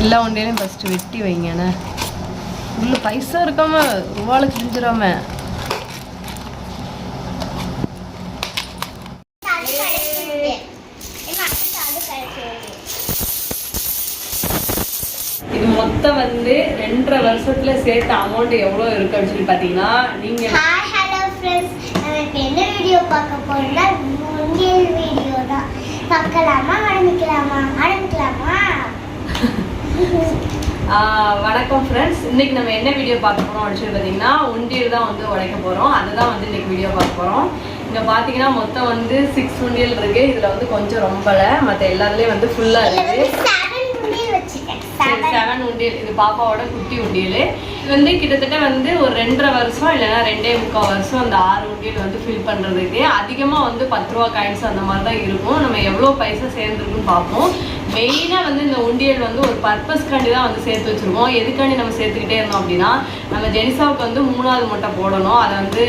எல்லா உண்டையிலையும் ஃபஸ்ட்டு வெட்டி வைங்கண்ணே உள்ள பைசா இருக்காம ரூபால செஞ்சிடாம அது கிடைச்சிருக்கு. ஏம்மா, அது கிடைச்சிருக்கு. இது மொத்தம் வந்து ரெண்டரை வருஷத்துல சேர்த்த அமௌண்ட் எவ்வளோ இருக்கு அப்படின்னு சொல்லி பார்த்தீங்கன்னா நீங்க ஹாய் ஹலோ ஃப்ரெண்ட்ஸ் நம்ம இப்போ என்ன வீடியோ பார்க்க போறோம்னா முந்தியல் வீடியோ தான். பார்க்கலாமா? ஆரம்பிக்கலாமா? ஆரம்பிக்கலாமா வணக்கம் ஃப்ரெண்ட்ஸ் இன்னைக்கு நம்ம என்ன வீடியோ பார்க்க போறோம் அப்படின்னு சொல்லி பார்த்தீங்கன்னா உண்டியல் தான் வந்து உடைக்க போறோம். அதுதான் வந்து இன்னைக்கு வீடியோ பார்க்க போறோம். இங்க பாத்தீங்கன்னா மொத்தம் வந்து சிக்ஸ் உண்டியல் இருக்கு. இதுல வந்து கொஞ்சம் ரொம்பல. மத்த எல்லாத்துலயும் வந்து ஃபுல்லா இருக்கு வந்து செவன் முந்தியல் வச்சிருக்கேன் செவன் செவன் உண்டியல். இது பாப்பாவோட குட்டி உண்டியல். இது வந்து கிட்டத்தட்ட வந்து ஒரு ரெண்டரை வருஷம் இல்லைன்னா ரெண்டே முக்கால் வருஷம் அந்த ஆறு உண்டியல் வந்து ஃபில் பண்றதுக்கு. அதிகமா வந்து பத்து ரூபா காயின்ஸ் அந்த மாதிரி தான் இருக்கும். நம்ம எவ்வளோ பைசா சேர்ந்துருக்குன்னு பார்ப்போம். மெயினாக வந்து இந்த உண்டியல் வந்து ஒரு பர்பஸ்க்காண்டி தான் வந்து சேர்த்து வச்சுருக்கோம். எதுக்காண்டி நம்ம சேர்த்துக்கிட்டே இருந்தோம் அப்படின்னா நம்ம ஜெனிசாவுக்கு வந்து மூணாவது முட்டை போடணும். அதை வந்து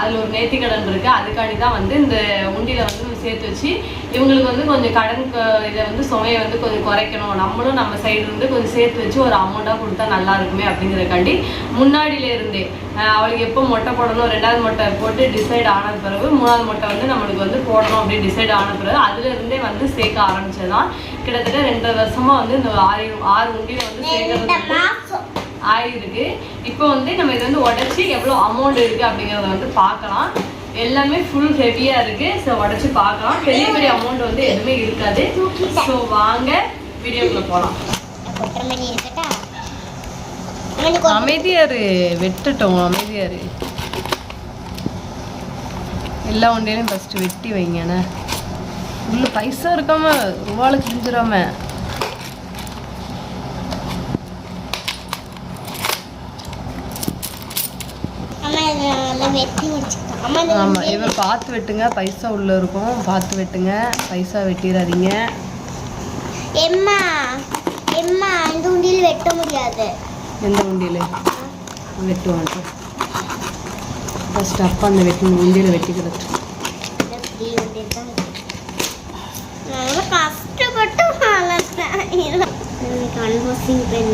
அதில் ஒரு நேர்த்திக்கடன் இருக்குது அதுக்காண்டி தான் வந்து இந்த உண்டியில் வந்து நம்ம சேர்த்து வச்சு இவங்களுக்கு வந்து கொஞ்சம் கடன் இதை வந்து சுமையை வந்து கொஞ்சம் குறைக்கணும். நம்மளும் நம்ம சைடு இருந்து கொஞ்சம் சேர்த்து வச்சு ஒரு அமௌண்ட்டாக கொடுத்தா நல்லா இருக்குமே அப்படிங்கிறதுக்காண்டி முன்னாடியில இருந்தே அவளுக்கு எப்போ மொட்டை போடணும் ரெண்டாவது மொட்டை போட்டு டிசைட் ஆனது பிறகு மூணாவது மொட்டை வந்து நம்மளுக்கு வந்து போடணும் அப்படின்னு டிசைட் ஆன பிறகு அதுல இருந்தே வந்து சேர்க்க ஆரம்பிச்சதுதான். கிட்டத்தட்ட ரெண்டரை வருஷமா வந்து இந்த ஆறு ஆறு உண்டியில வந்து சேர்க்கறது ஆயிருக்கு. இப்போ வந்து நம்ம இது வந்து உடைச்சி எவ்வளோ அமௌண்ட் இருக்கு அப்படிங்கிறத வந்து பார்க்கலாம். எல்லாமே ஃபுல் ஹெவியா இருக்கு. ஸோ உடைச்சு பார்க்கலாம். பெரிய பெரிய அமௌண்ட் வந்து எதுவுமே இருக்காது. ஸோ வாங்க வீடியோக்குள்ள போகலாம் கொட்டை மணி இருக்கட்டா மணி கொட்டை அமைதியாரு வெட்டட்டும் அமைதியாரு. எல்லா ஒன்றையிலையும் ஃபர்ஸ்ட் வெட்டி வைங்கண்ணே உள்ள பைசா இருக்காம ரூபால கிழிஞ்சிடாம அம்மா இதை நல்லா வெட்டி வச்சுக்கிட்டோம் அம்மா இந்த ஆமா முந்தியல் இவர் பார்த்து வெட்டுங்க பைசா உள்ள இருக்கும் பார்த்து வெட்டுங்க பைசா வெட்டிடாதீங்க எம்மா எம்மா இந்த உண்டியல் வெட்ட முடியாது. எந்த உண்டியல் வெட்டுவான். ஃபர்ஸ்ட் அப்பா அந்த வெட்டி உண்டியல வெட்டி கிடச்சு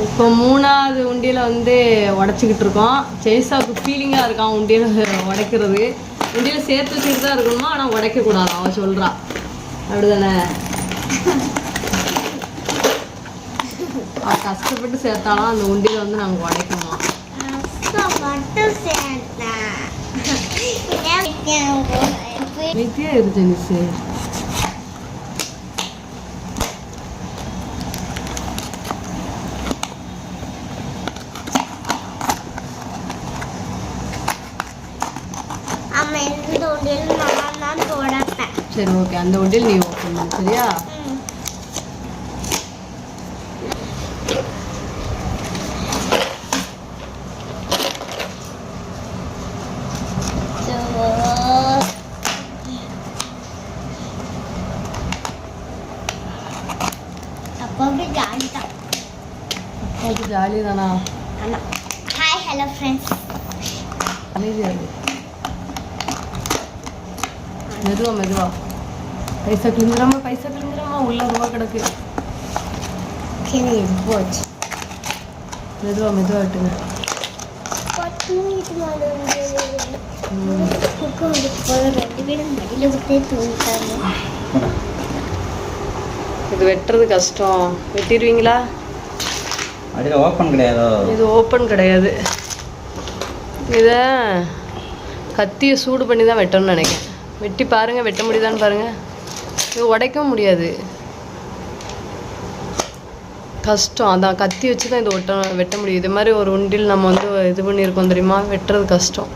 இப்போ மூணாவது உண்டியல வந்து உடச்சிக்கிட்டு இருக்கோம். ஜெய்சாவுக்கு ஃபீலிங்காக இருக்கான் உண்டியல உடைக்கிறது? உண்டியல சேர்த்து வச்சுட்டு தான் இருக்கணுமா? ஆனால் உடைக்கக்கூடாது? அவன் சொல்கிறா அப்படிதானே? கஷ்டப்பட்டு சேர்த்தாலும் அந்த உண்டியல வந்து நாங்கள் உடைக்கணுமா? கஷ்டப்பட்டு சேர்த்தேன் வெட்டியா இரு ஜெனிஸு அம்மா இந்த உண்டியல் நான் தான் தொடப்பேன் சரி ஓகே அந்த உண்டியல் நீ ஓப்பன் பண்ணு சரியா அப்பாவுக்கு ஜாலி தான் அது ஜாலி தானா ஆமாம் ஹாய் ஹலோ ஃப்ரெண்ட்ஸ் அமைதியா இரு மெதுவா மெதுவா. பைசா கிழிஞ்சிராம பைசா கிழிஞ்சிராம உள்ள ரூபா கிடக்கு. சரி போச்சு மெதுவா மெதுவா விட்டுங்க. இது வெட்டுறது கஷ்டம். வெட்டிடுவீங்களா? அடியில் ஓப்பன் கிடையாதோ? இது ஓப்பன் கிடையாது. இதை கத்தியை சூடு பண்ணி தான் வெட்டணும்னு நினைக்கிறேன். வெட்டி பாருங்க வெட்ட முடியுதான்னு பாருங்க. இது உடைக்கவும் முடியாது. கஷ்டம். அதான் கத்தி வச்சு தான் இது ஒட்ட வெட்ட முடியும். இது மாதிரி ஒரு உண்டில் நம்ம வந்து இது பண்ணியிருக்கோம் தெரியுமா? வெட்டுறது கஷ்டம்.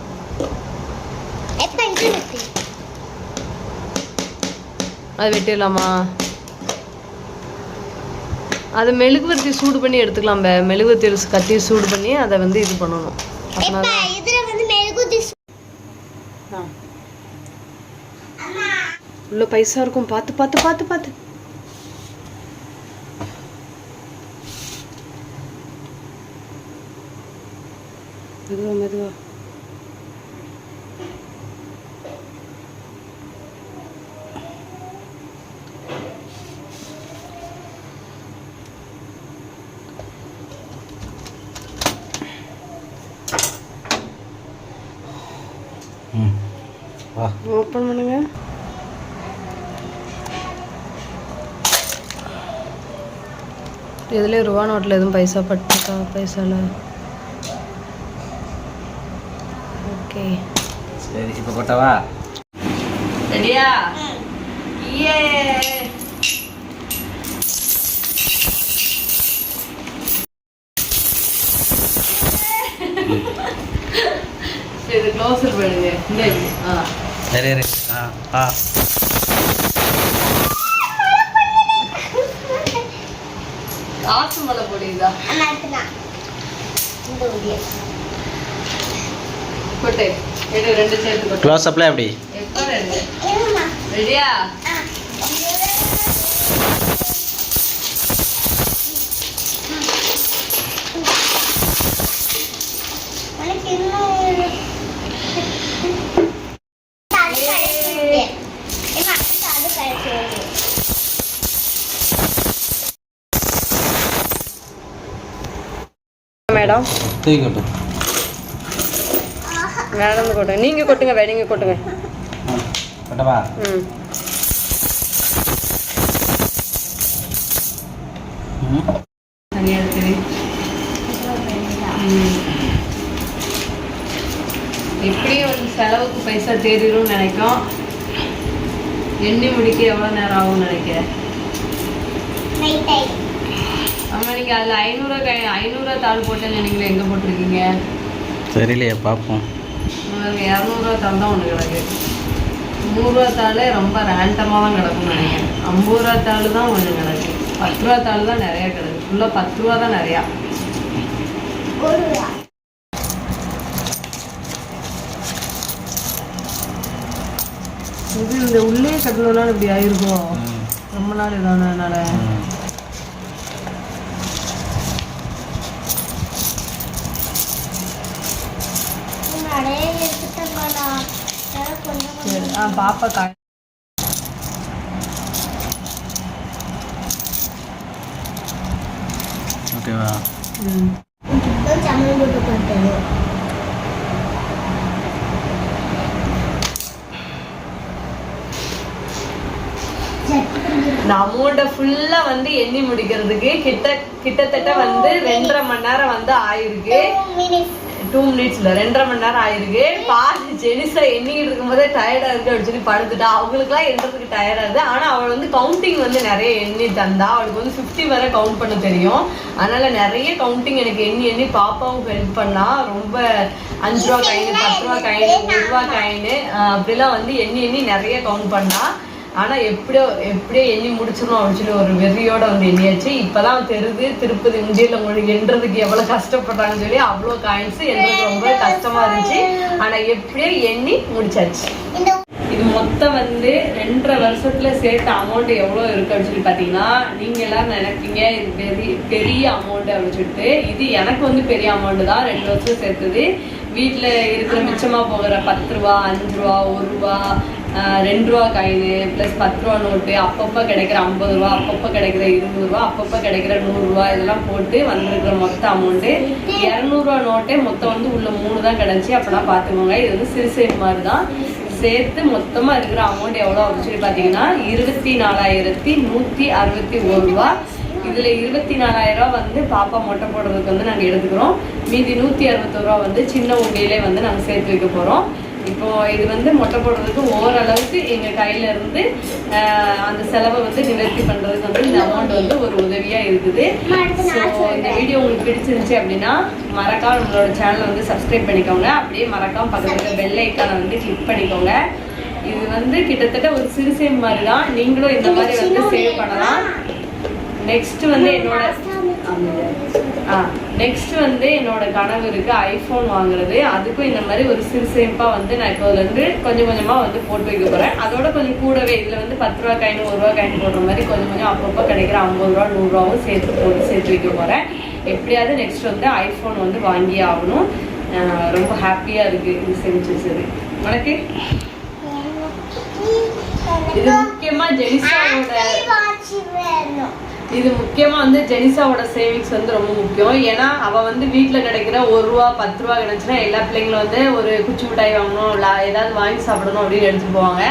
அது வெட்டிடலாமா? அதை மெழுகுவர்த்தி சூடு பண்ணி எடுத்துக்கலாம் மெழுகுவர்த்தி கத்தி சூடு பண்ணி அதை வந்து இது பண்ணணும். உள்ள பைசா இருக்கும். பார்த்து பார்த்து பார்த்து பார்த்து. மெதுவா மெதுவா. ஓப்பன் பண்ணுங்க. இதுலேயே ரூபா நோட்டில் எதுவும் பைசா பட்டுருக்கா? பைசால. ஓகே. சரி இப்போ கொட்டவா ரெடியா? ஏ. இது க்ளோசர் பண்ணுங்க இந்த. ஆ. சரி ஆ ஆ. காசு மலை பொடியுதா எடு ரெண்டு சேர்த்து க்ளோஸ் அப்ல எப்படி? எப்போ ரெண்டு? ரெடியா ஆ உனக்கு இன்னும் ஒரு- அது கடைசி வீடியோ. ஏம்மா, அது கடைசி வீடியோ. மேடம் தூக்கி கொட்டு மேடம் கொட்டுங்க நீங்க கொட்டுங்க வே நீங்க கொட்டுங்க கொட்டவா? ம். ம். தனியா இருக்குது. எப்படியும் ஒரு செலவுக்கு பைசா தேறிடும்னு நினைக்கும். எண்ணி முடிக்க எவ்வளோ நேரம் ஆகும்னு நினைக்கிறேன்? நீங்கள் அதில் ஐநூறுரூவா கை ஐநூறுரூவா தாள் போட்டேன்னு நீங்களே எங்கே போட்டிருக்கீங்க? சரியில்லையே பார்ப்போம் இரநூறுவா தாள் தான் ஒன்று கிடக்கு. நூறுரூவா தாள் ரொம்ப ரேண்டமாக தான் கிடக்கும்னு நினைக்கிறேன். ஐம்பது ரூபா தாள் தான் ஒன்று கிடக்கு. பத்து ரூபா தாள் தான் நிறையா கிடக்கு. ஃபுல்லாக பத்து ரூபா தான் நிறையா. இது இந்த உள்ளே கட்டணும்னா இப்படி ஆயிருக்கும். ரொம்ப நாள் இதானதுனால ம் நிறைய எடுத்துட்டேன்ப்பா நான். கொஞ்சம் சரி கொஞ்சம் ஆ பாப்பா காய் ஓகேவா? ம். அமௌண்ட்டை ஃபுல்லாக வந்து எண்ணி முடிக்கிறதுக்கு கிட்ட கிட்டத்தட்ட வந்து ரெண்டரை மணி நேரம் வந்து ஆயிருக்கு. டூ மினிட்ஸ்ல ரெண்டரை மணி நேரம் ஆயிருக்கு. பாதி ஜெனிஸை எண்ணிக்கிட்டு இருக்கும்போதே டயர்டா இருக்கு அப்படின்னு சொல்லி படுத்துட்டா. அவங்களுக்குலாம் எண்ணுறதுக்கு டயர்டா இருக்கு. ஆனா அவள் வந்து கவுண்டிங் வந்து நிறைய எண்ணி தந்தா. அவளுக்கு வந்து ஃபிஃப்டி வரை கவுண்ட் பண்ண தெரியும். அதனால நிறைய கவுண்டிங் எனக்கு எண்ணி எண்ணி பாப்பாவும் ஹெல்ப் பண்ணா. ரொம்ப அஞ்சு ரூபா காயின் பத்து ரூபா காயின் ஒரு ரூபா காயின் அப்படிலாம் வந்து எண்ணி எண்ணி நிறைய கவுண்ட் பண்ணா. ஆனா எப்படியோ எப்படியோ எண்ணி முடிச்சிடணும் அப்படின்னு சொல்லி ஒரு வெறியோட வந்து எண்ணியாச்சு. இப்போதான் தெரியுது திருப்பதி உண்டியல்ல மொழி எண்றதுக்கு எவ்வளவு கஷ்டப்பட்டாங்கன்னு சொல்லி அவ்வளோ காயின்ஸ் எண்றது ரொம்ப கஷ்டமா இருந்துச்சு. ஆனா எப்படியோ எண்ணி முடிச்சாச்சு. இது மொத்தம் வந்து ரெண்டரை வருஷத்துல சேர்த்த அமௌண்ட் எவ்வளோ இருக்கு அப்படின்னு சொல்லி பார்த்தீங்கன்னா நீங்க எல்லாரும் நினைப்பீங்க இது பெரிய பெரிய அமௌண்ட் அப்படின்னு சொல்லிட்டு. இது எனக்கு வந்து பெரிய அமௌண்ட் தான் ரெண்டு வருஷம் சேர்த்தது. வீட்டில் இருக்கிற மிச்சமா போகிற பத்து ரூபா அஞ்சு ரூபா ஒரு ரூபா ரெண்டு ரூபா காயினு ப்ளஸ் பத்து ரூபா நோட்டு அப்பப்போ கிடைக்கிற ஐம்பது ரூபா அப்பப்போ கிடைக்கிற இருபது ரூபா அப்பப்போ கிடைக்கிற நூறுரூவா இதெல்லாம் போட்டு வந்திருக்கிற மொத்த அமௌண்ட்டு இரநூறுவா நோட்டே மொத்தம் வந்து உள்ள மூணு தான் கிடச்சி அப்படிலாம் பார்த்துக்கோங்க. இது வந்து சிறுசேட் மாதிரி தான். சேர்த்து மொத்தமாக இருக்கிற அமௌண்ட் எவ்வளோ அப்படின்னு சொல்லி பார்த்தீங்கன்னா இருபத்தி நாலாயிரத்தி நூற்றி அறுபத்தி ஒரு ரூபா. இதில் இருபத்தி நாலாயிரரூவா வந்து பாப்பா மொட்டை போடுறதுக்கு வந்து நாங்கள் எடுத்துக்கிறோம். மீதி நூற்றி அறுபத்தோரூவா ரூபா வந்து சின்ன உண்டையிலே வந்து நாங்கள் சேர்த்து வைக்க போகிறோம் இப்போ இது வந்து மொட்டை போடுறதுக்கு ஓரளவுக்கு எங்கள் கையில இருந்து அந்த செலவை வந்து நிவர்த்தி பண்ணுறதுக்கு வந்து இந்த அமௌண்ட் வந்து ஒரு உதவியாக இருக்குது. ஸோ இந்த வீடியோ உங்களுக்கு பிடிச்சிருந்துச்சு அப்படின்னா மறக்காம நம்மளோட சேனலை வந்து சப்ஸ்கிரைப் பண்ணிக்கோங்க. அப்படியே மறக்காம பக்கத்துல பெல் ஐக்கானை வந்து கிளிக் பண்ணிக்கோங்க. இது வந்து கிட்டத்தட்ட ஒரு சிறு சேவ் மாதிரி தான் நீங்களும் இந்த மாதிரி வந்து சேவ் பண்ணலாம். நெக்ஸ்ட் வந்து என்னோட நெக்ஸ்ட் வந்து என்னோட கணவருக்கு ஐஃபோன் வாங்குறது. அதுக்கும் இந்த மாதிரி ஒரு சிறு வந்து நான் இப்போ வந்து கொஞ்சம் கொஞ்சமாக வந்து போட்டு வைக்க போகிறேன் அதோட கொஞ்சம் கூடவே இதில் வந்து பத்து ரூபா காயின் ஒரு ரூபா காயின் போடுற மாதிரி கொஞ்சம் கொஞ்சம் அப்பப்போ கிடைக்கிற ஐம்பது ரூபா நூறுரூவாவும் சேர்த்து போட்டு சேர்த்து வைக்க போகிறேன் எப்படியாவது நெக்ஸ்ட் வந்து ஐஃபோன் வந்து வாங்கி ஆகணும். ரொம்ப ஹாப்பியா இருக்கு இது சேமிச்சு வச்சது. உனக்கு? இது முக்கியமா ஜெனிசாவோட இது முக்கியமாக வந்து ஜெனிசாவோட சேவிங்ஸ் வந்து ரொம்ப முக்கியம். ஏன்னா அவள் வந்து வீட்டில் கிடைக்கிற ஒரு ரூபா பத்து ரூபா கிடைச்சுன்னா எல்லா பிள்ளைங்களும் வந்து ஒரு குச்சி மிட்டாய் வாங்கணும் இல்லை ஏதாவது வாங்கி சாப்பிடணும் அப்படின்னு எடுத்துகிட்டு போவாங்க.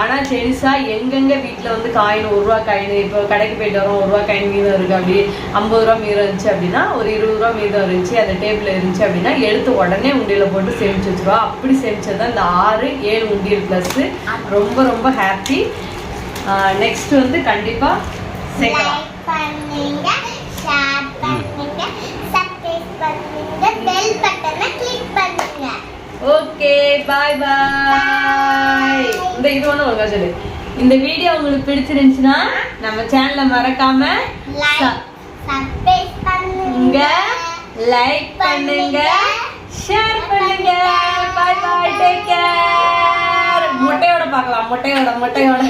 ஆனால் ஜெனிசா எங்கெங்கே வீட்டில் வந்து காயின் ஒரு ரூபா காயின் இப்போ கடைக்கு போயிட்டு வரோம் ஒரு ரூபா காயின் மீதம் இருக்குது அப்படி ஐம்பது ரூபா மீதம் இருந்துச்சு அப்படின்னா ஒரு இருபது ரூபா மீதம் இருந்துச்சு அந்த டேபிள் இருந்துச்சு அப்படின்னா எடுத்து உடனே உண்டியில் போட்டு சேமிச்சு வச்சிருவா. அப்படி சேமிச்சது தான் இந்த ஆறு ஏழு உண்டியல் ப்ளஸ்ஸு ரொம்ப ரொம்ப ஹாப்பி நெக்ஸ்ட் வந்து கண்டிப்பாக சேர்க்கலாம் லைக் பண்ணுங்க ஷேர் பண்ணுங்க சப்ஸ்கிரைப் பண்ணுங்க பெல் பட்டனை கிளிக் பண்ணுங்க. ஓகே பாய் பாய் இந்த இது ஒன்று ஒழுங்கா சொல்லு. இந்த வீடியோ உங்களுக்கு பிடிச்சிருந்துச்சுன்னா நம்ம சேனலை மறக்காம பண்ணுங்க. லைக் பண்ணுங்க ஷேர் பண்ணுங்க. பாய் பாய் டேக் கேர் முட்டையோட பார்க்கலாம் முட்டையோட முட்டையோட.